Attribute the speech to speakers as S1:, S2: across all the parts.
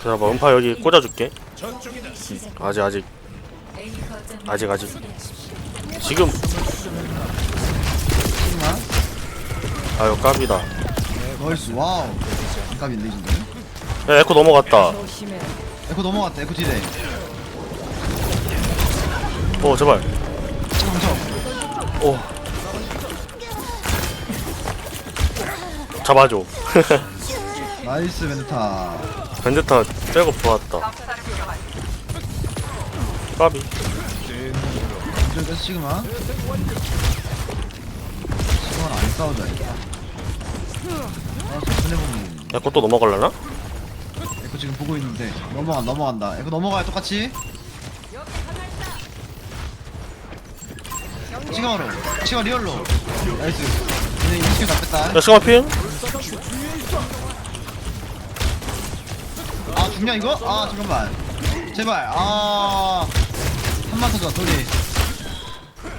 S1: 기다려봐 음파 여기 꽂아줄게. 아직 아직. 아직 아직. 지금. 아유 깝이다.
S2: 나이스 와우. 안값인데 이 정도는
S1: 야 에코 넘어갔다.
S2: 에코 넘어갔다 에코 딜에
S1: 오 제발.
S2: 시그마 쳐.
S1: 오. 잡아줘
S2: 나이스 벤타.
S1: 벤데타 백업 좋았다. 까비.
S2: 이쪽 뺐어 시그마? 시그마는 안 싸워줘야겠다 아저 손해보는
S1: 에코 또 넘어갈라나?
S2: 에코 지금 보고 있는데. 넘어간 넘어간다. 에코 넘어가요 똑같이? 시그마로. 시그마 리얼로. 나이스. 얘네 이스킬 다 뺐다.
S1: 야 스마필?
S2: 아 중량 이거? 아 잠깐만. 제발. 아. 한번 터져 소리.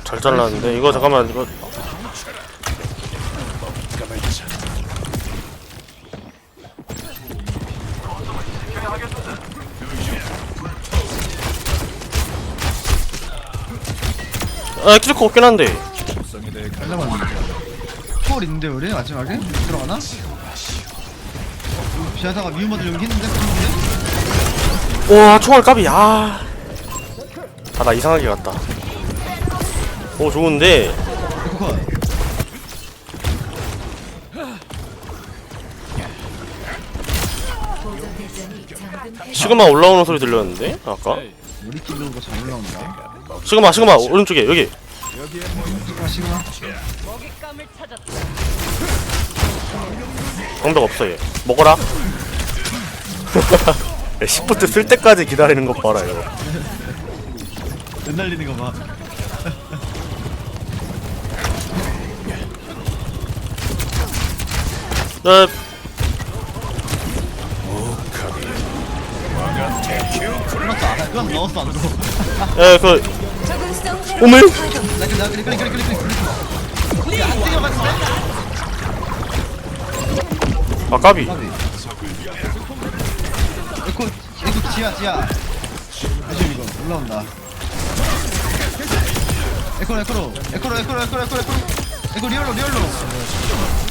S1: 잘 잘랐는데? 이거 잠깐만 이거. 아 키리코 없긴 한데.
S2: 초월 있는데 우리? 마지막에? 들어가나? 비아사가 미우마들 여기 했는데?
S1: 와 총알 까비. 아. 아 나 이상하게 갔다. 오 좋은데? 시그마 올라오는 소리 들렸는데? 아까? 시그마 시그마 오른쪽에 여기. 방벽 없어 얘. 먹어라. 야, 시프트 쓸 때까지 기다리는 것 봐라 이거
S2: 거봐
S1: 야,
S2: 끝났다 아, 그냥 넣었어 안 넣어
S1: 야, 그 오메
S2: 나 그래 나 그래 그래 그래 그래 그래 안 뛰어갔어
S1: 아 까비
S2: 까비 지야 지야 조심 이거. 올라온다. 에코로 에코로. 에코로 에코로 에코로 에코로 에코로. 에코 리얼로 리얼로.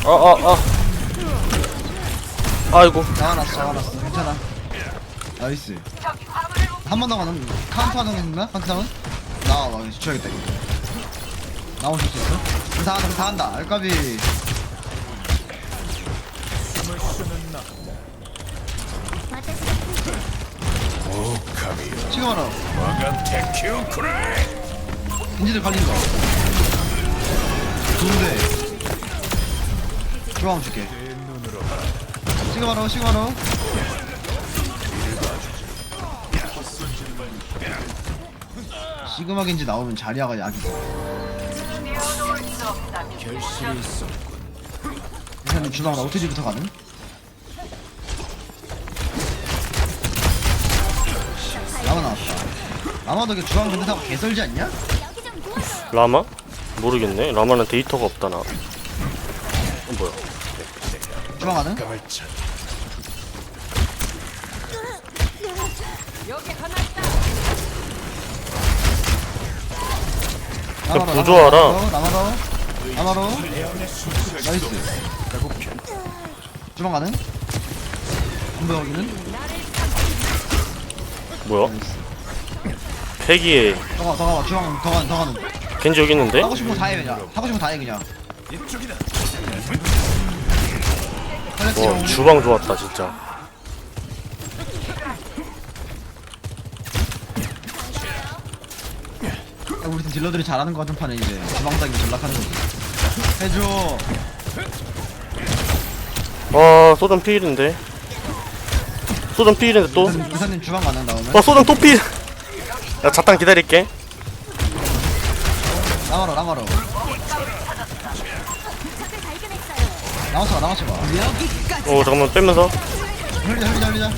S1: 아아아 아이고.
S2: 잡아놨어 잡아놨어. 괜찮아. 나이스. 한번더 가는 카운트 하는 게 있나? 카운트다운? 나와 와 주쳐야겠다 이거. 나오실 수 있어? 그럼 다 한다 그럼 다 한다. 알까비 지금 알아 인지들 갈린 거. 좋은데 주황 줄게. 지금 알아 지금 알아 시그마 겐지 나오면 자리아가 약이지 일단은 주방 나 오트지부터 가는? 라마도 이게 주방 근데 타고 개설지 않냐?
S1: 라마? 모르겠네 라마는 데이터가 없다 나 어, 뭐야
S2: 주방 가는?
S1: 그 부조하라.
S2: 나마로 나마로 나이스 주방 가는? 한번 여기는?
S1: 뭐야 패기에.
S2: 더 가, 더 가, 주방 더 가는, 더 가는
S1: 겐지 여기 있는데?
S2: 하고 싶은 거 다해 그냥. 하고 싶은 거 다해 그냥.
S1: 와 어, 주방 좋았다 진짜.
S2: 야, 우리 팀 딜러들이 잘하는 거 같은 판에 이제 주방당이 전락하는 거지. 해줘.
S1: 아 소전 피일인데? 소전 피일인데 또?
S2: 교사님 주방 가능 나오면?
S1: 아 소전 또 피일 야 잠깐 기다릴게.
S2: 나와라 나와라 나와서 나와서
S1: 봐어 잠깐만 빼면서.
S2: 흘리자 흘리자 흘리자.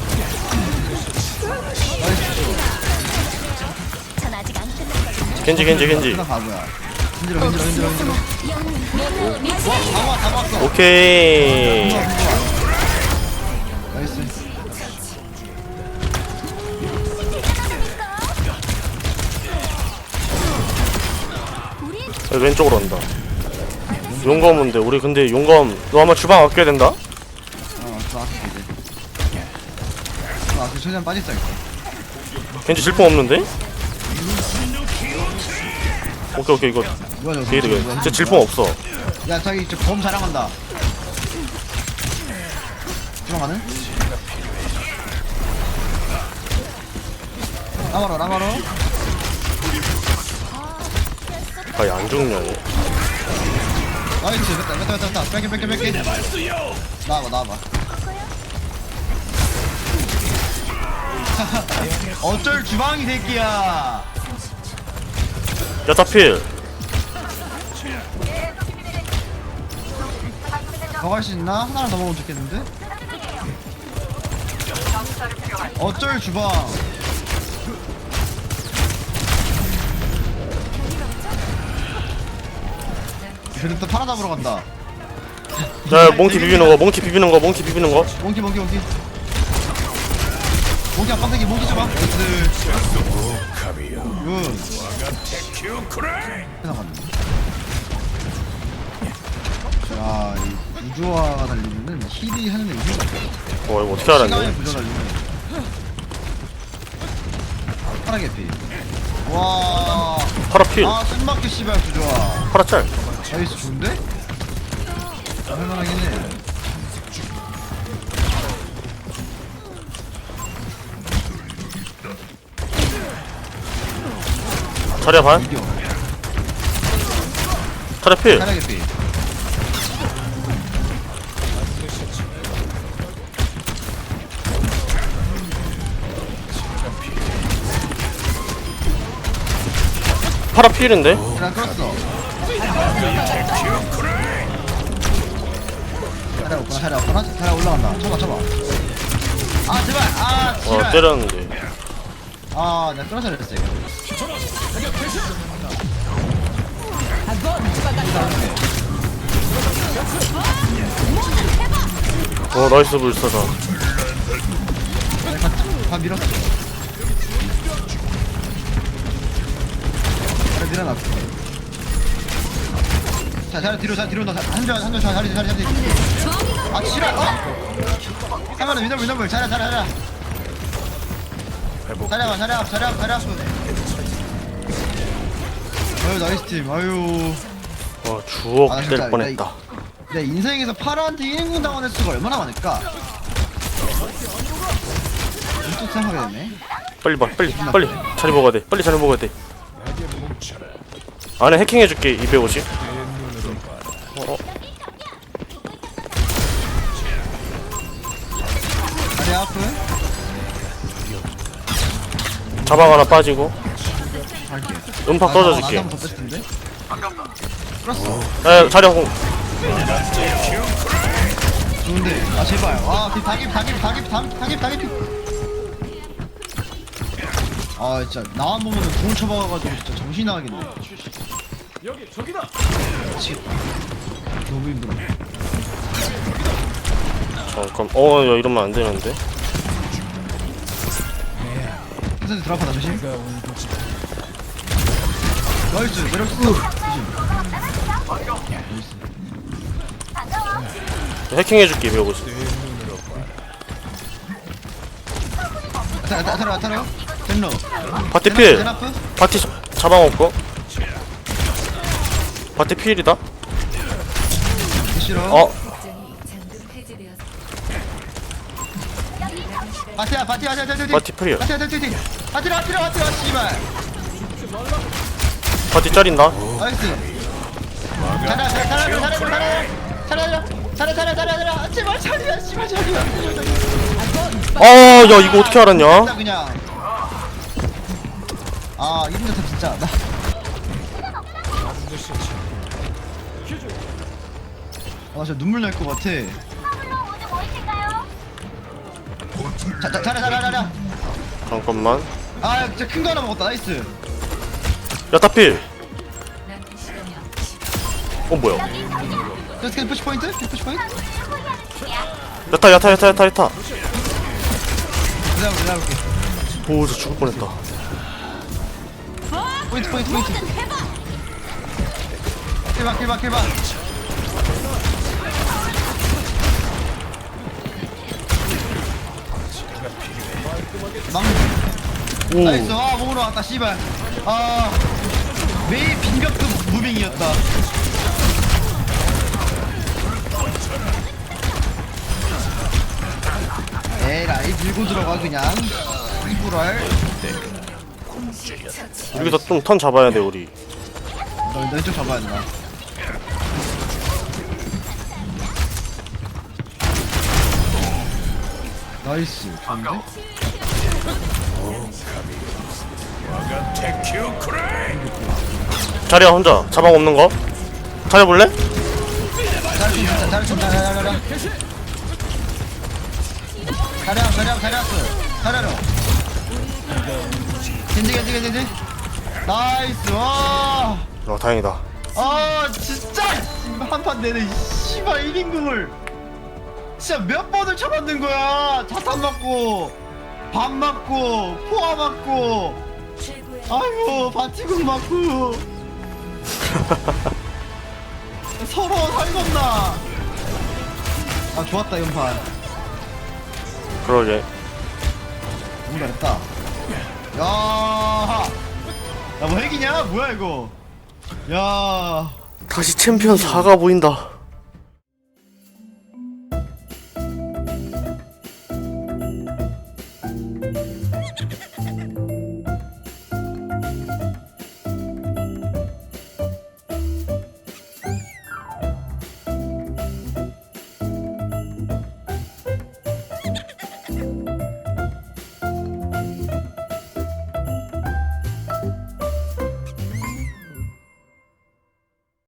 S1: 겐지 겐지 겐지.
S2: 끝나 바보야. 흔들어 흔들어 흔들어 흔들어 다 모아 다 모았어
S1: 오케이.
S2: 나이스
S1: 왼쪽으로 온다 용검 온데 우리 근데 용검 너 아마 주방 아껴야 된다?
S2: 어, 저 앞에 이제. 아, 그 최대한 빠졌다니까.
S1: 왠지 질풍 없는데? 오케이 오케이 이거
S2: 저거? 뭐야,
S1: 진짜? 질풍 없어
S2: 야, 자기 이제 범 자랑한다. 들어가는? 나가로, 나가로.
S1: 아얘 안 죽냐 얘
S2: 나이스, 됐다, 됐다, 됐다, 됐다. 뺄게, 뺄게, 뺄게. 나와봐, 나와봐. 어쩔 주방이 새끼야.
S1: 야타필
S2: 더 갈 수 있나? 하나를 더 먹으면 좋겠는데? 어쩔 주방. 그래도 또 파라 잡으러 간다.
S1: 야 몽키 비비는 거 몽키 비비는 거 몽키 비비는 거
S2: 몽키 몽키 몽키. 몽키 앞방대기 몽키 잡아. 나이스. 굿. 세상 갔네. 야, 이 구조화가 달리면은 힐이 하는 데 이유가 없어.
S1: 와 이거 어떻게 알았니?
S2: 구조 달리면. 파라게 피. 와.
S1: 파라필
S2: 아, 쓴바퀴 씨발 구조화.
S1: 파라짤
S2: 나이스 좋은데? 할만하긴 해.
S1: 자리야 반
S2: 이겨.
S1: 자리필
S2: 파라게 피.
S1: 파라 필인데?
S2: 그냥 끌었어. 차려 없구나, 차려 없구나. 차려 올라간다. 쳐봐, 쳐봐. 아, 제발. 아,
S1: 와
S2: 지랄.
S1: 때렸는데
S2: 아, 내가 끌어서 그랬어, 이거.
S1: 어 나이스 불사다
S2: 내가 다, 다 밀었어. 잘 밀어놨어. 자, 자리 뒤로, 자리 뒤로, 나한 줄, 한줄 자리, 자리, 자리. 아, 지랄. 어? 자리, 자리. 자리 앞, 자리 앞, 자리 앞, 자리 앞. 아유, 나이스 팀. 아유.
S1: 와 주옥
S2: 아,
S1: 될
S2: 진짜,
S1: 뻔했다
S2: 내 인생에서 파라한테 1인공 당한 횟수가 얼마나 많을까? 또 생각하게 되네.
S1: 빨리 봐 빨리 빨리 자리 먹어야 돼 빨리 자리 먹어야 돼 안에 해킹해줄게 250 어, 어.
S2: 다리 아프?
S1: 자방 하나 빠지고
S2: 갈게.
S1: 음파
S2: 더 뺐을 텐데. 끌었어.
S1: 에 자리 공
S2: 좋은데. 아 제발. 와, 그 다기 다기 다기 다기 다기 다기. 아 진짜 나만 보면은 공을 쳐박아가지고 진짜 정신 나가겠네. 여기 저기다. 미치겠다. 너무 힘들어.
S1: 잠깐 어 야 이러면 안 되는데
S2: 선생님 들어가다 조심. 나이스 내렸어. 조심.
S1: 해킹해줄게 250
S2: 타라 타라 타라 타라. 젠로.
S1: 바티 필 없고 바티 필이다
S2: 싫어.
S1: 어
S2: 바티야 바티 바티 바티 바티.
S1: 바티 필이야
S2: 바티 바티 바티. 바티라 바티라 바티라 씨발.
S1: 바티 짜린다
S2: 나이스. 잘해 잘해 잘해 잘해 잘해 잘해 잘해 잘해 잘해 잘해 제발 잘해 씨발 잘해.
S1: 아야 이거 어떻게 알았냐
S2: 그냥. 아 자체 진짜 나. 아 진짜 눈물 날 것 같아. 자, 자, 잘해 잘해 잘해.
S1: 잠깐만
S2: 아 진짜 큰 거 하나 먹었다 나이스.
S1: 야타필 어 뭐야
S2: 스캔 푸시 포인트? 스캔 푸시 포인트?
S1: 야타 야타 야타 야타 야타
S2: 내가 내가 볼게.
S1: 오저 죽을 뻔했다
S2: 포인트 포인트 포인트. 킬박 킬박 킬박
S1: 오.
S2: 나이스. 아 목으로 왔다 씨발. 아 매일 빈벽급 무빙이었다. 에라이 들고 들어가 그냥. 이불알.
S1: 여기서 좀 턴 잡아야 돼 우리.
S2: 너 왼쪽 잡아야 된다. 나이스. 좋은데?
S1: 자리야 혼자. 자방 없는 거?
S2: 겐지 나이스 와
S1: 어 다행이다.
S2: 아 진짜! 한판 내내 이 씨발 1인궁을. 진짜 몇 번을 쳐맞는 거야. 자탄 맞고 밥 맞고 포화 맞고 아이고 바티궁 맞고 서로 살겄나. 아 좋았다 연판.
S1: 그러게.
S2: 너무 잘했다. 야 야뭐 핵이냐? 뭐야 이거? 야.
S1: 다시 챔피언 4가 보인다